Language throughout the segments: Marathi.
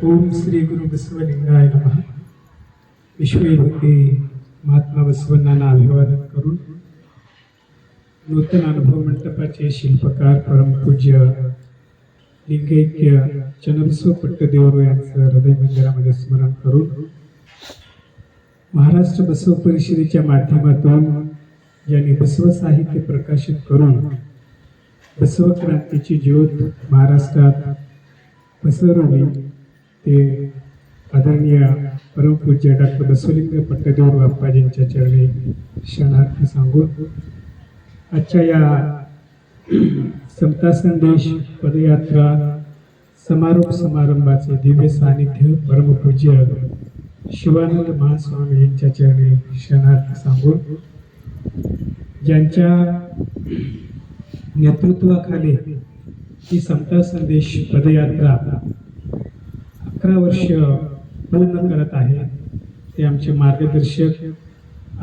ओम श्री गुरु बसवलिंगाय नमः विश्वयुक्ती महात्मा बसवण्णांना अभिवादन करून नूतन अनुभव मंडपाचे शिल्पकार परमपूज्य लिंगैक्य चनबसव पट्टदेवरो यांचं हृदय मंदिरामध्ये स्मरण करून महाराष्ट्र बसव परिषदेच्या माध्यमातून ज्यांनी बसव साहित्य प्रकाशित करून बसव क्रांतीची ज्योत महाराष्ट्रात पसरवली ते आदरणीय परमपूज्य डॉक्टर बसवलिंग पट्टदेव बाप्पाजींच्या चरणी क्षणार्थी सांगून आजच्या या समता संदेश पदयात्रा समारोप समारंभाचे दिव्य सानिध्य परमपूज्य शिवानंद महास्वामी यांच्या चरणी क्षणार्थ सांगून ज्यांच्या नेतृत्वाखाली ही समता संदेश पदयात्रा अकरा वर्ष पूर्ण करत आहे. ते आमचे मार्गदर्शक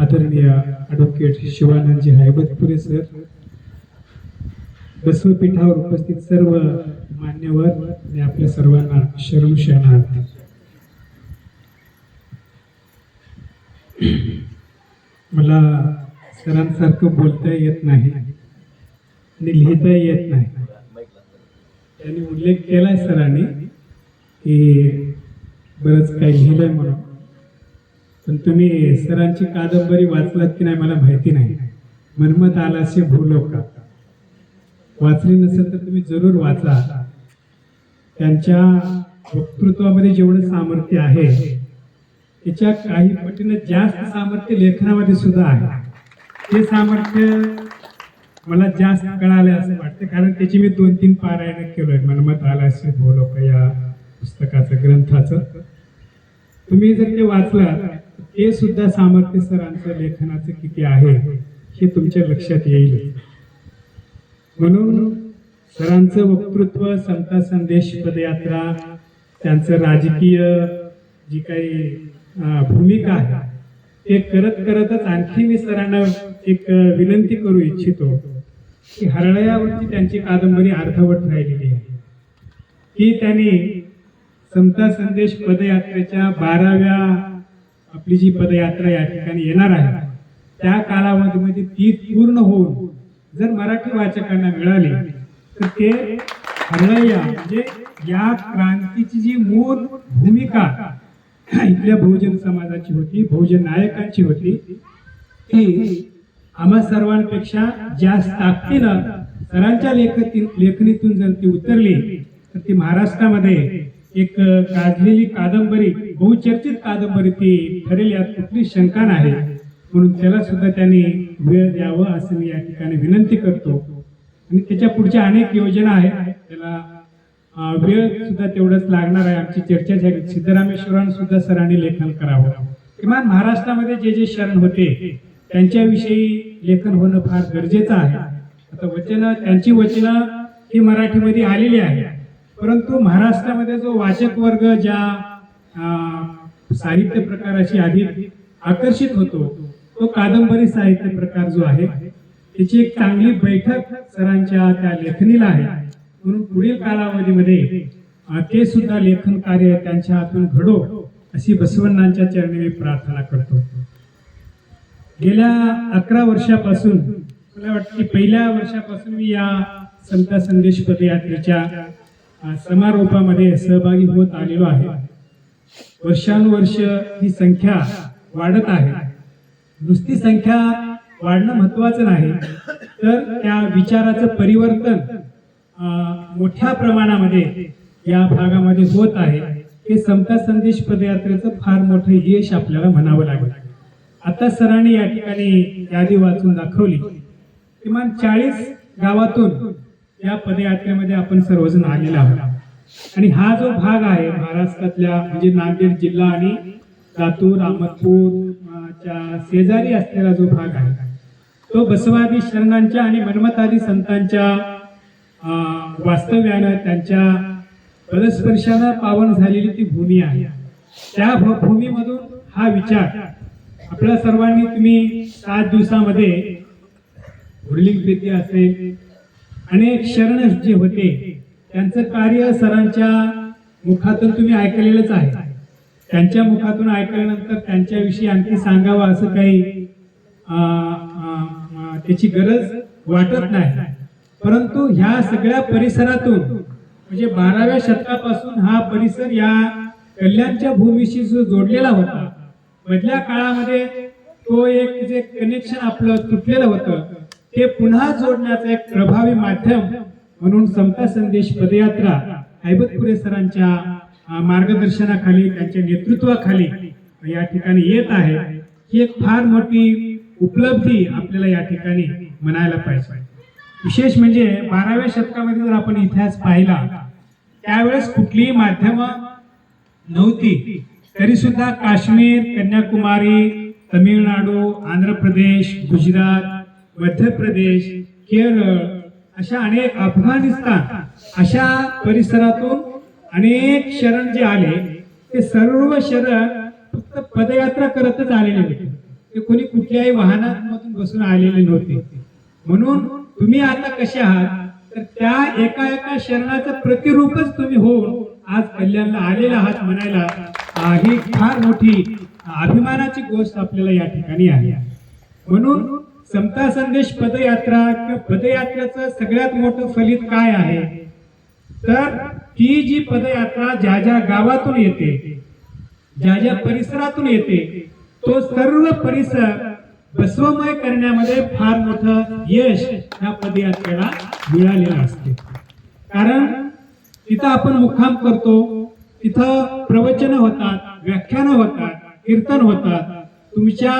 आदरणीय ॲडव्होकेट शिवानंदजी हैबतपुरे सर बसवपीठावर उपस्थित सर्व मान्यवर आणि आपल्या सर्वांना शरण शरणार्थी मला सरांसारखं बोलता येत नाही आणि लिहिता येत नाही. त्यांनी उल्लेख केलाय सरांनी. की बरंच काही आहे म्हणून. पण तुम्ही सरांची कादंबरी वाचलात की नाही मला माहिती नाही. मनमत आलासे भूलो का वाचली नसेल तर तुम्ही जरूर वाचा. त्यांच्या वक्तृत्वामध्ये जेवढं सामर्थ्य आहे त्याच्या काही पटीनं जास्त सामर्थ्य लेखनामध्ये सुद्धा आहे. ते सामर्थ्य मला जास्त कळालं असं वाटतं. कारण त्याची मी दोन तीन पारायण केलोय. मनमत आलासे भूलो का या पुस्तकाचं ग्रंथाचं. तुम्ही जर ते वाचलात ते सुद्धा सामर्थ्य सरांचं लेखनाचं किती आहे हे तुमच्या लक्षात येईल म्हणून सरांचं वक्तृत्व समता संदेश पदयात्रा त्यांचं राजकीय जी काही भूमिका आहे ते करत करतच आणखी मी सरांना एक विनंती करू इच्छितो की हरळयावरची त्यांची कादंबरी अर्धवट राहिलेली आहे. की त्यांनी समता संदेश पदयात्रेच्या बाराव्या आपली जी पदयात्रा या ठिकाणी येणार आहे त्या कालावधीमध्ये ती पूर्ण होऊन जर मराठी वाचकांना मिळाली तर ते हरळय्या म्हणजे या क्रांतीची जी मूळ भूमिका इथल्या बहुजन समाजाची होती बहुजन नायकांची होती ती आम्हा सर्वांपेक्षा जास्त ताकदीनं सरांच्या लेखती लेखणीतून जर ती उतरली तर ती महाराष्ट्रामध्ये एक गाजलेली कादंबरी बहुचर्चित कादंबरी ती ठरेल यात कुठली शंका नाही. म्हणून त्याला सुद्धा त्यांनी वेळ द्यावं असं मी या ठिकाणी विनंती करतो. आणि त्याच्या पुढच्या अनेक योजना आहेत. त्याला वेळ सुद्धा तेवढंच लागणार आहे. आमची चर्चा झाली. सिद्धरामेश्वरांना सुद्धा सरांनी लेखन करावं. किमान महाराष्ट्रामध्ये जे जे शरण होते त्यांच्याविषयी लेखन होणं फार गरजेचं आहे. आता वचन त्यांची वचनं ही मराठीमध्ये आलेली आहे परंतु महाराष्ट्रामध्ये जो वाचक वर्ग ज्या साहित्य प्रकाराशी अधिक आकर्षित होतो तो कादंबरी साहित्य प्रकार जो आहे त्याची एक चांगली बैठक सरांच्या त्या लेखनीला आहे. म्हणून पुढील कालावधीमध्ये ते सुद्धा लेखन कार्य त्यांच्या हातून घडो अशी बसवण्णांच्या चरणी मी प्रार्थना करतो. गेल्या अकरा वर्षापासून मला वाटतं की पहिल्या वर्षापासून मी या समता संदेश पदयात्रेच्या समारोपामध्ये सहभागी होत आलेलो आहे. वर्षानुवर्ष ही संख्या वाढत आहे. नुसती संख्या वाढणं महत्वाचं नाही तर त्या विचाराचं परिवर्तन मोठ्या प्रमाणामध्ये या भागामध्ये होत आहे. हे समता संदेश पदयात्रेचं फार मोठं यश आपल्याला म्हणावं लागेल. आता सरांनी या ठिकाणी यादी वाचून दाखवली. किमान चाळीस गावातून या पदयात्रेमध्ये आपण सर्वजण आलेला आहोत. आणि हा जो भाग आहे महाराष्ट्रातल्या म्हणजे नांदेड जिल्हा आणि लातूर अहमदपूर शेजारी असलेला जो भाग आहे तो बसवादी शरणांच्या आणि मनमतादी संतांच्या वास्तव्यानं त्यांच्या पदस्पर्शानं पावन झालेली ती भूमी आहे. त्या भूमीमधून हा विचार आपल्या सर्वांनी तुम्ही सात दिवसामध्ये वडिलिंग प्रीती असेल अनेक शरण जे होते त्यांचं कार्य सरांच्या मुखातून तुम्ही ऐकलेलंच आहे. त्यांच्या मुखातून ऐकल्यानंतर त्यांच्याविषयी आणखी सांगावं असं काही त्याची गरज वाटत नाही. परंतु ह्या सगळ्या परिसरातून म्हणजे बाराव्या शतकापासून हा परिसर या कल्याणच्या भूमीशी जो जोडलेला होता मधल्या काळामध्ये तो एक जे कनेक्शन आपलं तुटलेलं होतं ते पुन्हा जोडण्याचं एक प्रभावी माध्यम म्हणून समता संदेश पदयात्रा ऐबतपुरे सरांच्या मार्गदर्शनाखाली त्यांच्या नेतृत्वाखाली या ठिकाणी येत आहे. ही एक फार मोठी उपलब्धी आपल्याला या ठिकाणी म्हणायला पाहिजे. विशेष म्हणजे बाराव्या शतकामध्ये जर आपण इतिहास पाहिला त्यावेळेस कुठलीही माध्यम नव्हती. तरी सुद्धा काश्मीर कन्याकुमारी तमिळनाडू आंध्र प्रदेश गुजरात मध्य प्रदेश केरळ अशा अनेक अफगाणिस्तान अशा परिसरातून अनेक शरण जे आले ते सर्व शरण फक्त पदयात्रा करतच आलेले होते. ते कोणी कुठल्याही वाहनांमधून बसून आलेले नव्हते. म्हणून तुम्ही आता कसे आहात? तर त्या एका एका शरणाचं प्रतिरूपच तुम्ही होऊन आज कल्याणला आलेला आहात म्हणायला ही फार मोठी अभिमानाची गोष्ट आपल्याला या ठिकाणी आहे. म्हणून समता संदेश पदयात्रा किंवा पदयात्रेचं सगळ्यात मोठं फलित काय आहे? तर ती जी पदयात्रा ज्या ज्या गावातून येते ज्या ज्या परिसरातून येते तो सर्व परिसर बसवमय करण्यामध्ये फार मोठं यश या पदयात्रेला मिळालेलं असते. कारण तिथं आपण मुक्काम करतो तिथं प्रवचन होतात व्याख्यानं होतात कीर्तन होतात. तुमच्या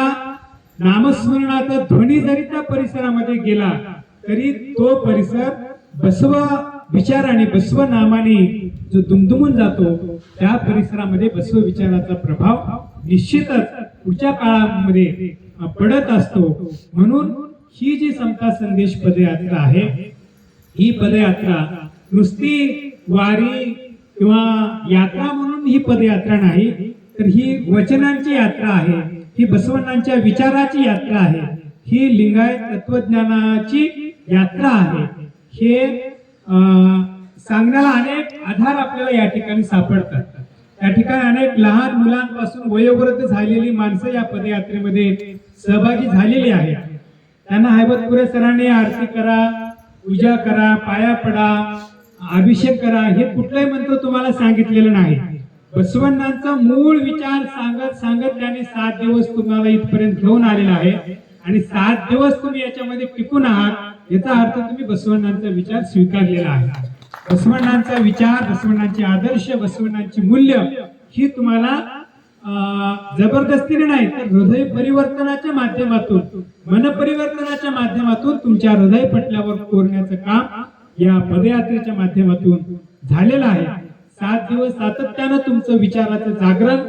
नामस्मरणाचा ध्वनी जरी त्या परिसरामध्ये गेला तरी तो परिसर बसव विचाराने बसव नामाने जो दुमदुमून जातो त्या परिसरामध्ये बसव विचाराचा प्रभाव निश्चितच पुढच्या काळामध्ये पडत असतो. म्हणून ही जी समता संदेश पदयात्रा आहे ही पदयात्रा नुसती वारी किंवा यात्रा म्हणून ही पदयात्रा नाही तर ही वचनांची यात्रा आहे. ही बसवण्णांच्या विचाराची यात्रा आहे. ही लिंगायत तत्वज्ञानाची यात्रा आहे. हे सांगण्याला अनेक आधार आपल्याला या ठिकाणी सापडतात. या ठिकाणी अनेक लहान मुलांपासून वयोवृद्ध झालेली माणसं या पदयात्रेमध्ये सहभागी झालेली आहेत. त्यांना हैबतपुरे सरांनी आरती करा पूजा करा पाया पडा अभिषेक करा हे कुठलंही मंत्र तुम्हाला सांगितलेलं नाही. बसवण्णांचा मूळ विचार सांगत सांगत त्यांनी सात दिवस तुम्हाला इथपर्यंत घेऊन आलेला आहे. आणि सात दिवस तुम्ही याच्यामध्ये टिकून आहात. याचा अर्थ तुम्ही बसवण्णांचा विचार स्वीकारलेला आहे. बसवण्णांचा विचार बसवण्णांचे आदर्श बसवण्णांची मूल्य ही तुम्हाला जबरदस्तीने नाही तर हृदय परिवर्तनाच्या माध्यमातून मन परिवर्तनाच्या माध्यमातून तुमच्या हृदय पटल्यावर कोरण्याचं काम या पदयात्रेच्या माध्यमातून झालेलं आहे. सात दिवस सातत्यानं तुमचं विचाराचं जागरण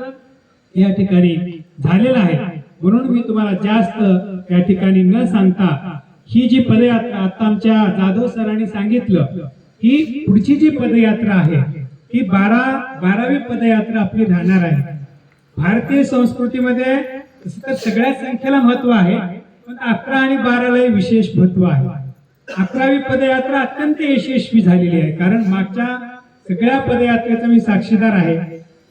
या ठिकाणी झालेलं आहे. म्हणून मी तुम्हाला जास्त या ठिकाणी न सांगता ही जी पदयात्रा आता आमच्या जाधव सरांनी सांगितलं ही पुढची जी पदयात्रा आहे ही बारा बारावी पदयात्रा आपली राहणार आहे. भारतीय संस्कृतीमध्ये तसं तर सगळ्या संख्येला महत्त्व आहे पण अकरा आणि बारालाही विशेष महत्त्व आहे. अकरावी पदयात्रा अत्यंत यशस्वी झालेली आहे कारण मागच्या सगळ्या पदयात्रेचा मी साक्षीदार आहे.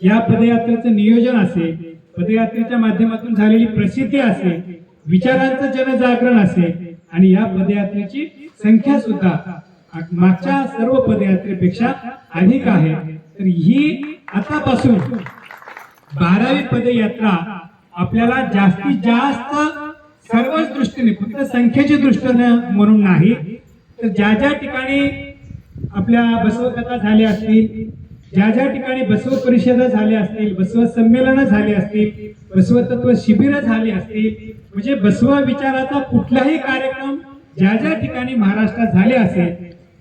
या पदयात्रेचं नियोजन असेल पदयात्रेच्या माध्यमातून झालेली प्रसिद्धी असेल विचारांचं जनजागरण असेल आणि या पदयात्रेची संख्या सुद्धा मागच्या सर्व पदयात्रेपेक्षा अधिक आहे. तर ही आतापासून बारावी पदयात्रा आपल्याला जास्तीत जास्त सर्वच दृष्टीने फक्त संख्येच्या दृष्टीने म्हणून नाही तर ज्या ज्या ठिकाणी आपल्या बसव कथा झाल्या असतील ज्या ज्या ठिकाणी बसव परिषदा झाल्या असतील बसव संमेलन झाले असतील बसव तत्व शिबिर झाली असतील म्हणजे बसव विचाराचा कुठलाही कार्यक्रम ज्या ज्या ठिकाणी महाराष्ट्रात झाले असेल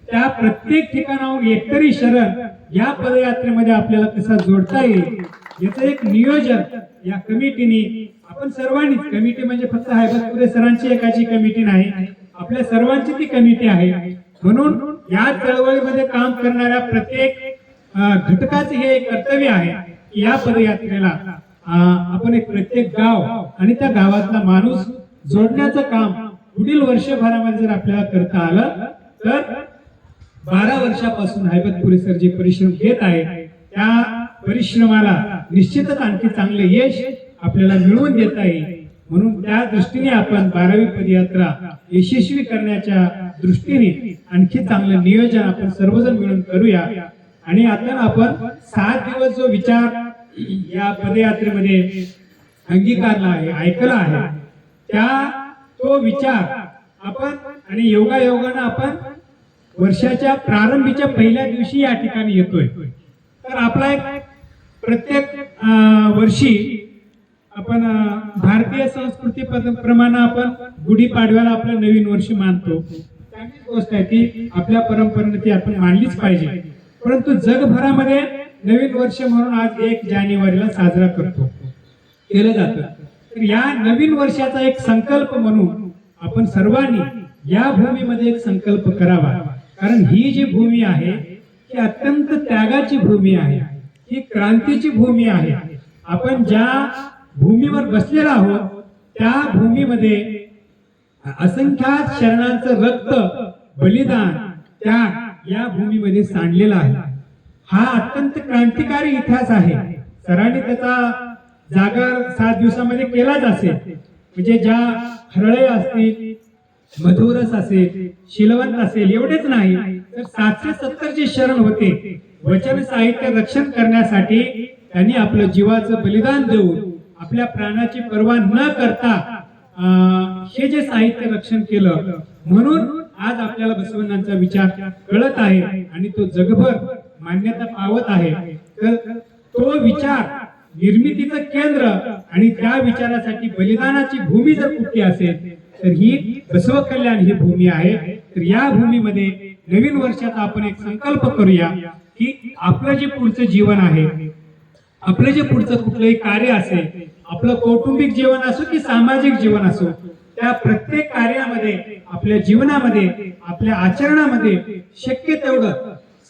त्या प्रत्येक ठिकाणाहून एकतरी शरण या पदयात्रेमध्ये आपल्याला कसा जोडता येईल. याचं एक नियोजन या कमिटीने आपण सर्वांनीच कमिटी म्हणजे फक्त हैबतपुरे सरांची एकाची कमिटी नाही आपल्या सर्वांची ती कमिटी आहे. म्हणून या चळवळीमध्ये काम करणाऱ्या प्रत्येक घटकाचे हे एक कर्तव्य आहे की या पदयात्रेला आपण एक प्रत्येक गाव आणि त्या गावातला माणूस जोडण्याचं काम पुढील वर्षभरामध्ये जर आपल्याला करता आलं तर बारा वर्षापासून हैबत परिसर जे परिश्रम घेत आहे. त्या परिश्रमाला निश्चितच आणखी चांगले यश आपल्याला मिळवून देता येईल. म्हणून त्या दृष्टीने आपण बारावी पदयात्रा यशस्वी करण्याच्या दृष्टीने आणखी चांगलं नियोजन आपण सर्वजण मिळून करूया. आणि आता आपण सात दिवस जो विचार या पदयात्रेमध्ये अंगीकारला आहे ऐकला आहे त्या तो विचार आपण आणि योगायोगानं आपण वर्षाच्या प्रारंभीच्या पहिल्या दिवशी या ठिकाणी येतोय. तर आपला एक प्रत्येक वर्षी आपण भारतीय संस्कृती प्रमाणे आपण गुढीपाडव्याला आपलं नवीन वर्ष मानतो. चांगलीच गोष्ट आहे ती आपल्या परंपरेने ती आपण मानलीच पाहिजे. परंतु जगभरामध्ये नवीन वर्ष म्हणून आज एक जानेवारीला साजरा करतो. केलं जातं. तर या नवीन वर्षाचा एक संकल्प म्हणून आपण सर्वांनी या भूमीमध्ये एक संकल्प करावा. कारण ही जी भूमी आहे ही अत्यंत त्यागाची भूमी आहे. ही क्रांतीची भूमी आहे. आपण ज्या भूमीवर बसलेला आहोत त्या भूमीमध्ये असंख्यात शरणांचं रक्त बलिदान त्याग या भूमीमध्ये सांडलेला आहे. हा अत्यंत क्रांतिकारी इतिहास आहे. सरांनी त्याचा जागर सात दिवसामध्ये केलाच असेल. म्हणजे ज्या हरळे असतील मधुरस असेल शिलवंत असेल एवढेच नाही तर सातशे सत्तर जे शरण होते वचन साहित्य रक्षण करण्यासाठी त्यांनी आपलं जीवाचं बलिदान देऊन आपल्या प्राणाची पर्वा न करता हे जे साहित्य रक्षण केलं म्हणून आज आपल्याला बसवण्णांचा विचार कळत आहे आणि तो जगभर मान्यता पावत आहे. तर तो विचार निर्मितीचं केंद्र आणि त्या विचारासाठी बलिदानाची भूमी जर कुठली असेल तर ही बसव कल्याण ही भूमी आहे. तर या भूमीमध्ये नवीन वर्षात आपण एक संकल्प करूया की आपलं जे पुढचं जीवन आहे आपलं जे पुढचं कुठलंही कार्य असेल आपलं कौटुंबिक जीवन असो की सामाजिक जीवन असो त्या प्रत्येक कार्यामध्ये आपल्या जीवनामध्ये आपल्या आचरणामध्ये शक्य तेवढं.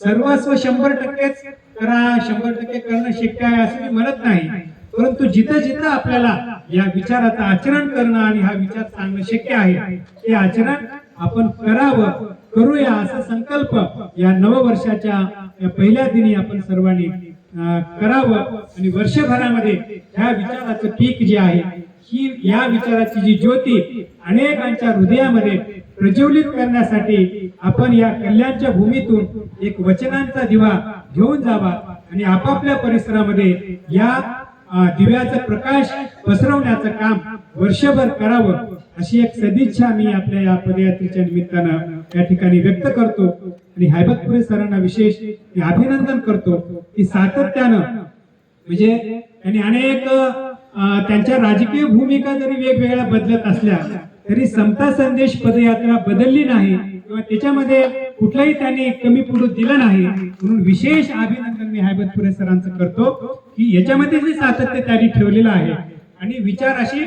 सर्वस्व शंभर टक्केच करा शंभर टक्के करणं शक्य आहे असं मी म्हणत नाही. परंतु जिथं जिथं आपल्याला या विचाराचं आचरण करणं आणि हा विचार सांगणं शक्य आहे ते आचरण आपण करावं करूया असा संकल्प या नववर्षाच्या या पहिल्या दिनी आपण सर्वांनी करावं आणि वर्षभरामध्ये ह्या विचाराचं पीक जे आहे ही या विचाराची जी ज्योती अनेकांच्या हृदयामध्ये प्रज्वलित करण्यासाठी आपण या कल्याणच्या भूमीतून एक वचनांचा दिवा घेऊन जावा आणि आपापल्या परिसरामध्ये या दिव्याचा प्रकाश पसरवण्याचं काम वर्षभर करावं अशी एक सदिच्छा मी आपल्या या पदयात्रेच्या निमित्तानं या ठिकाणी व्यक्त करतो. आणि हैबतपुरे सरांना विशेष अभिनंदन करतो की सातत्यानं म्हणजे त्यांनी अनेक त्यांच्या राजकीय भूमिका जरी वेगवेगळ्या बदलत असल्या तरी समता संदेश पदयात्रा बदलली नाही किंवा त्याच्यामध्ये कुठलाही त्यांनी कमी पुढे दिलं नाही. म्हणून विशेष अभिनंदन मी हैबतपुरे सरांचं करतो की याच्यामध्ये जे सातत्य त्यांनी ठेवलेलं आहे. आणि विचार अशी